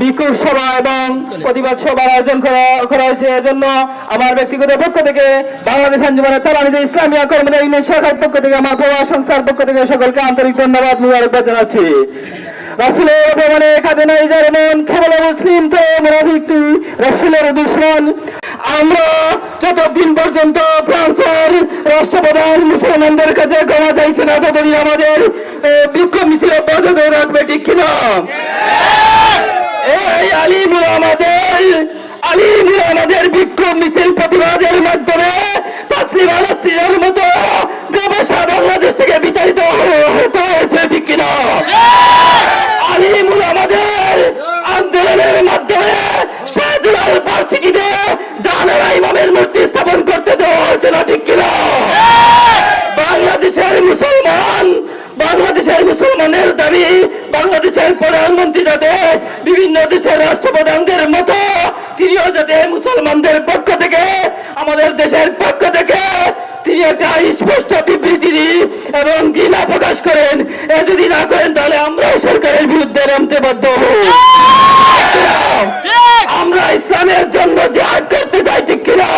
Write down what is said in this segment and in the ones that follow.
বিক্ষোভ সভা এবং প্রতিবাদ সভার আয়োজন করা হয়েছে। এজন্য আমার ব্যক্তিগত পক্ষ থেকে বাংলাদেশ আঞ্জুমানের তালানিতে ইসলামিয়া কর্মীদের ইউনিয়ন শাখার পক্ষ থেকে, আমার প্রবাহ সংস্থার পক্ষ থেকে সকলকে আন্তরিক ধন্যবাদ, মুবারকবাদ জানাচ্ছি। পর্যন্ত ফ্রান্সের রাষ্ট্রপ্রধান মুসলমানদের কাছে চাইছে না আমাদের বিক্ষোভ মিছিল রাখবে, ঠিক কিনা? এই আলিমুল আমাদের আলিমুল আমাদের বিক্ষোভ মিছিল প্রতিবাদের মাধ্যমে তাসলিম মতো ব্যবসা বাংলাদেশ থেকে বিতাড়িত হয়েছে, ঠিক কিনা আলিমুল আমাদের আন্দোলনের মাধ্যমে শাহজুলাল ভার্সিটিতে জাহানারা ইমামের মূর্তি স্থাপন করতে দেওয়া হয়েছে না, ঠিক কিনা বাংলাদেশের মুসলমান বাংলাদেশের দাবি বাংলাদেশের প্রধানমন্ত্রী যাতে বিভিন্ন দেশের রাষ্ট্রপ্রধানদের মতো তিনিও যাতে মুসলমানদের পক্ষ থেকে আমাদের দেশের পক্ষ থেকে তিনি একটা স্পষ্ট বিবৃতি দিন এবং ঘৃণা প্রকাশ করেন। এ যদি না করেন তাহলে আমরাও সরকারের বিরুদ্ধে নামতে বাধ্য হব। আমরা ইসলামের জন্য জিহাদ করতে চাই ঠিক কিনা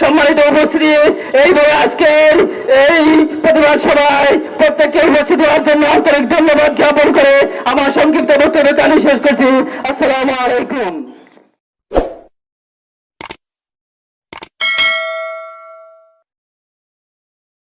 সম্মানিত উপস্থিতি এইভাবে আজকের এই প্রতিবাদ সভায় প্রত্যেককে উপস্থিত হওয়ার জন্য আন্তরিক ধন্যবাদ জ্ঞাপন করে আমার সংক্ষিপ্ত বক্তব্য আমি শেষ করছি। আসসালামু আলাইকুম।